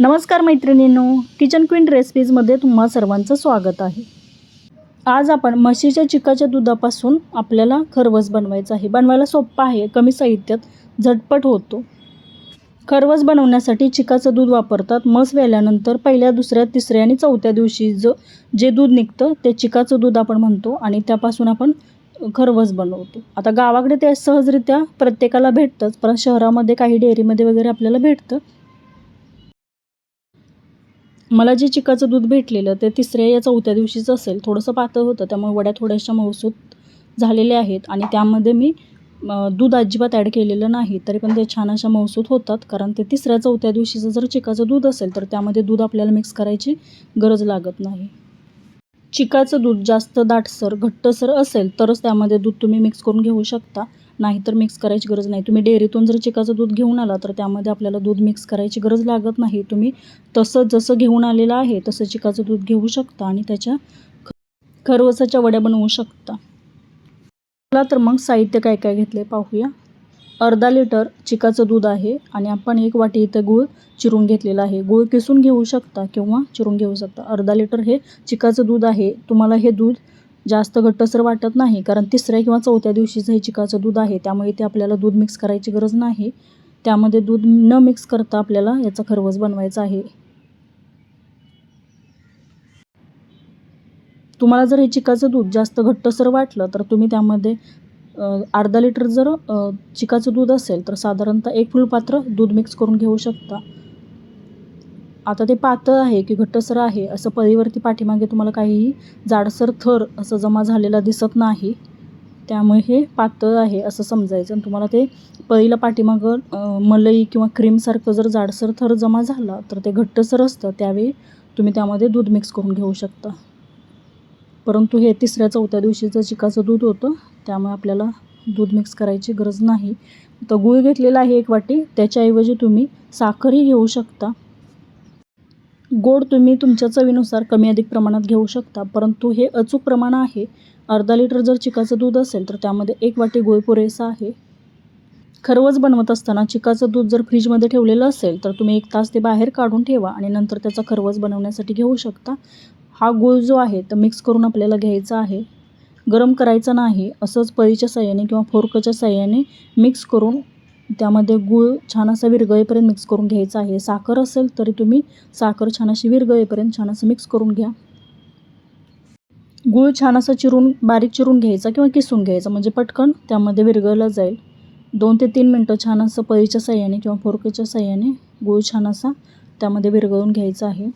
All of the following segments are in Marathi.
नमस्कार मैत्रिणींनो किचन क्वीन रेसिपीजमध्ये तुम्हा सर्वांचं स्वागत आहे. आज आपण म्हशीच्या चिकाच्या दुधापासून आपल्याला खरवस बनवायचं आहे. बनवायला सोपं आहे कमी साहित्यात झटपट होतो. खरवस बनवण्यासाठी चिकाचं दूध वापरतात. मस व्याल्यानंतर पहिल्या दुसऱ्या तिसऱ्या आणि चौथ्या दिवशी जो जे दूध निघतं ते चिकाचं दूध आपण म्हणतो आणि त्यापासून आपण खरवस बनवतो. आता गावाकडे ते सहजरित्या प्रत्येकाला भेटतंच पण शहरामध्ये काही डेअरीमध्ये वगैरे आपल्याला भेटतं. मला जे चिकाचं दूध भेटलेलं ते तिसऱ्या या चौथ्या दिवशीचं असेल. थोडंसं पातळ होतं त्यामुळे वड्या थोड्याशा मऊसूत झालेल्या आहेत आणि त्यामध्ये मी दूध अजिबात ॲड केलेलं नाही तरी पण ते छान अशा मऊसूत होतात. कारण ते तिसऱ्या चौथ्या दिवशीचं जर चिकाचं दूध असेल तर त्यामध्ये दूध आपल्याला मिक्स करायची गरज लागत नाही. चिकाचं दूध जास्त दाटसर घट्टसर असेल तरच त्यामध्ये दूध तुम्ही मिक्स करून घेऊ शकता. नाहीतर मिक्स करायची गरज नाही. तुम्ही डेअरीतून जर चिकाचं दूध घेऊन आला तर त्यामध्ये आपल्याला दूध मिक्स करायची गरज लागत नाही. तुम्ही तसं जसं घेऊन आलेलं आहे तसं चिकाचं दूध घेऊ शकता आणि त्याच्या खरवसाच्या वड्या बनवू शकता. चला तर मग साहित्य काय काय घेतले पाहूया. अर्धा लिटर चिकाचं दूध आहे आणि आपण एक वाटी इथं गूळ चिरून घेतलेला आहे. गूळ किसून घेऊ शकता किंवा चिरून घेऊ शकता. अर्धा लिटर हे चिकाचं दूध आहे. तुम्हाला हे दूध जास्त घट्टसर वाटत नाही कारण तिसऱ्या किंवा चौथ्या दिवशीचं हे चिकाचं दूध आहे त्यामुळे ते आपल्याला दूध मिक्स करायची गरज नाही. त्यामध्ये दूध न मिक्स करता आपल्याला याचा खरवस बनवायचा आहे. तुम्हाला जर हे चिकाचं दूध जास्त घट्टसर वाटलं तर तुम्ही त्यामध्ये अर्धा लिटर जर चिकाचं दूध असेल तर साधारणतः एक फुलपात्र दूध मिक्स करून घेऊ शकता. आता ते पातळ आहे की घट्टसर आहे असं पळीवरती पाठीमागे तुम्हाला काहीही जाडसर थर असं जमा झालेला दिसत नाही. त्यामुळे हे पातळ आहे असं समजायचं. आणि तुम्हाला ते पळीला पाठीमागं मलई किंवा क्रीमसारखं जर जाडसर थर जमा झाला तर ते घट्टसर असतं. त्यावेळी तुम्ही त्यामध्ये दूध मिक्स करून घेऊ शकता. परंतु हे तिसऱ्या चौथ्या दिवशीचं चिकाचं दूध होतं. त्यामुळे आपल्याला दूध मिक्स करायची गरज नाही. तर गूळ घेतलेला आहे एक वाटी. त्याच्याऐवजी तुम्ही साखरही घेऊ शकता. गोड तुम्ही तुमच्या चवीनुसार कमी अधिक प्रमाणात घेऊ शकता परंतु हे अचूक प्रमाण आहे. अर्धा लिटर जर चिकाचं दूध असेल तर त्यामध्ये एक वाटी गुळ पुरेसा आहे. खरवस बनवत असताना चिकाचं दूध जर फ्रीजमध्ये ठेवलेलं असेल तर तुम्ही एक तास ते बाहेर काढून ठेवा आणि नंतर त्याचा खरवस बनवण्यासाठी घेऊ शकता. हा गूळ जो आहे तो मिक्स करून आपल्याला घ्यायचा आहे. गरम करायचा नाही असंच पळीच्या साह्याने किंवा फोर्कच्या साह्याने मिक्स करून त्यामध्ये गूळ छान असा विरघळेपर्यंत मिक्स करून घ्यायचा आहे. साखर असेल तरी तुम्ही साखर छान अशी विरघळेपर्यंत छान असं मिक्स करून घ्या. गूळ छान असा चिरून बारीक चिरून घ्यायचा किंवा किसून घ्यायचा. म्हणजे पटकन त्यामध्ये विरघळला जाईल. दोन ते तीन मिनटं छान असं पळीच्या साह्याने किंवा फोरकेच्या साह्याने गूळ छान असा त्यामध्ये विरघळून घ्यायचा आहे.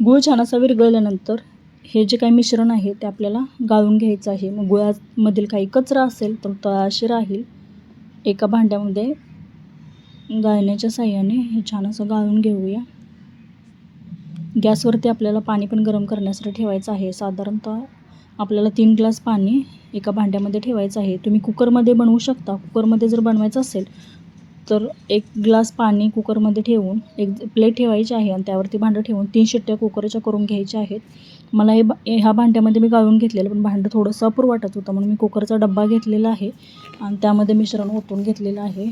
गूळ छान असा विरघळल्यानंतर हे जे काही मिश्रण आहे ते आपल्याला गाळून घ्यायचं आहे. मग गुळामधील काही कचरा असेल तर तळाशी राहील. एका भांड्यामध्ये गाळण्याच्या साह्याने हे छान असं गाळून घेऊया. गॅसवरती आपल्याला पाणी पण गरम करण्यासाठी ठेवायचं आहे. साधारणतः आपल्याला तीन ग्लास पाणी एका भांड्यामध्ये ठेवायचं आहे. तुम्ही कुकरमध्ये बनवू शकता. कुकरमध्ये जर बनवायचं असेल तर एक ग्लास पाणी कुकरमध्ये ठेवून एक प्लेट ठेवायची आहे आणि त्यावरती भांडं ठेवून तीन शिट्ट्या कुकरच्या करून घ्यायच्या आहेत. मला हे बा ह्या भांड्यामध्ये मी गाळून घेतलेलं पण भांडं थोडंसं अपूर वाटत होतं म्हणून मी कुकरचा डब्बा घेतलेला आहे आणि त्यामध्ये मिश्रण ओतून घेतलेलं आहे.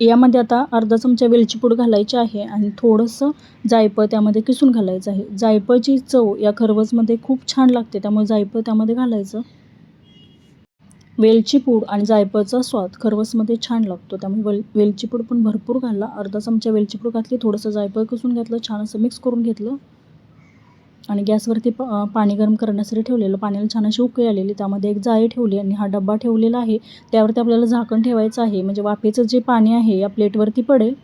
यामध्ये आता अर्धा चमचा वेलची पूड घालायची आहे आणि थोडंसं जायफळ त्यामध्ये किसून घालायचं आहे. जायफळची चव या खरवसमध्ये खूप छान लागते त्यामुळे जायफळ त्यामध्ये घालायचं. वेलची पूड आणि जायफळचा स्वाद खरवसमध्ये छान लागतो त्यामुळे वेल वेलची पूड पण भरपूर घालला अर्धा चमचा वेलची पूड घातली थोडंसं जायफळ किसून घेतलं छान असं मिक्स करून घेतलं. आणि गॅसवरती प पाणी गरम करण्यासाठी ठेवलेलं पाण्याला छान अशी उकळी आलेली त्यामध्ये एक जाळी ठेवली आणि हा डब्बा ठेवलेला आहे. त्यावरती आपल्याला झाकण ठेवायचं आहे. म्हणजे वाफेचं जे पाणी आहे या प्लेटवरती पडेल.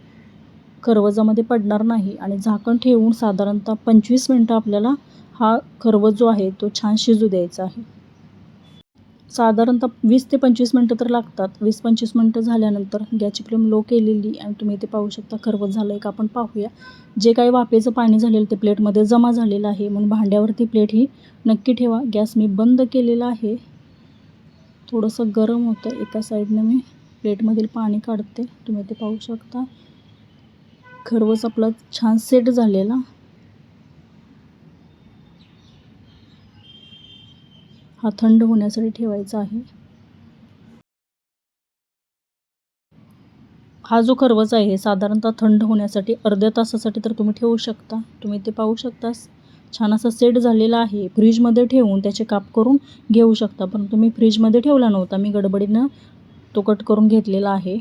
खरवजामध्ये पडणार नाही आणि झाकण ठेवून साधारणतः पंचवीस मिनटं आपल्याला हा खरवज जो आहे तो छान शिजू द्यायचा आहे. साधारणतः वीस ते पंचवीस मिनटं तर लागतात. वीस पंचवीस मिनटं झाल्यानंतर गॅसची फ्लेम लो केलेली आणि तुम्ही इथे पाहू शकता खरवत झालं आहे का आपण पाहूया. जे काही वाफेचं पाणी झालेलं ते प्लेटमध्ये जमा झालेलं आहे. म्हणून भांड्यावरती प्लेट ही नक्की ठेवा. गॅस मी बंद केलेला आहे. थोडंसं गरम होतं. एका साईडनं मी प्लेटमधील पाणी काढते. तुम्ही ते पाहू शकता. खरवस आपला छान सेट झालेला. हा थंड होण्यासाठी ठेवायचा आहे. हा जो खरवस आहे साधारणतः थंड होण्यासाठी अर्ध्या तासासाठी तर तुम्ही ठेवू शकता. तुम्ही ते पाहू शकता छान असा सेट झालेला आहे. फ्रीजमध्ये ठेवून त्याचे काप करून घेऊ शकता. पण तुम्ही फ्रीजमध्ये ठेवला नव्हता. मी गडबडीनं तो कट करून घेतलेला आहे.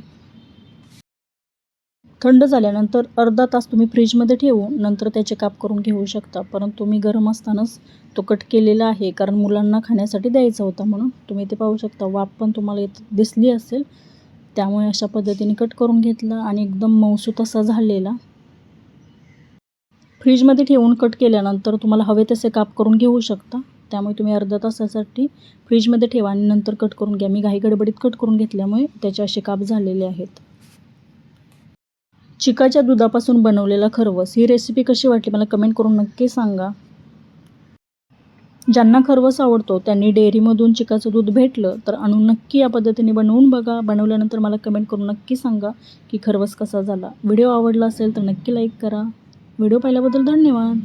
थंड झाल्यानंतर अर्धा तास तुम्ही फ्रीजमध्ये ठेवून नंतर त्याचे काप करून घेऊ शकता. परंतु मी गरम असतानाच तो कट केलेला आहे कारण मुलांना खाण्यासाठी द्यायचा होता म्हणून. तुम्ही ते पाहू शकता वाफ पण तुम्हाला येत दिसली असेल. त्यामुळे अशा पद्धतीने कट करून घेतला आणि एकदम मऊसूत असा झालेला. फ्रीजमध्ये ठेवून कट केल्यानंतर तुम्हाला हवे तसे काप करून घेऊ शकता. त्यामुळे तुम्ही अर्ध्या तासासाठी फ्रीजमध्ये ठेवा आणि नंतर कट करून घ्या. मी घाई गडबडीत कट करून घेतल्यामुळे त्याचे असे काप झालेले आहेत. चिकाच्या दुधापासून बनवलेला खरवस. ही रेसिपी कशी वाटली मला कमेंट करून नक्की सांगा. ज्यांना खरवस आवडतो त्यांनी डेअरीमधून चिकाचं दूध भेटलं तर आणून नक्की या पद्धतीने बनवून बघा. बनवल्यानंतर मला कमेंट करून नक्की सांगा की खरवस कसा झाला. व्हिडिओ आवडला असेल तर नक्की लाईक करा. व्हिडिओ पाहिल्याबद्दल धन्यवाद.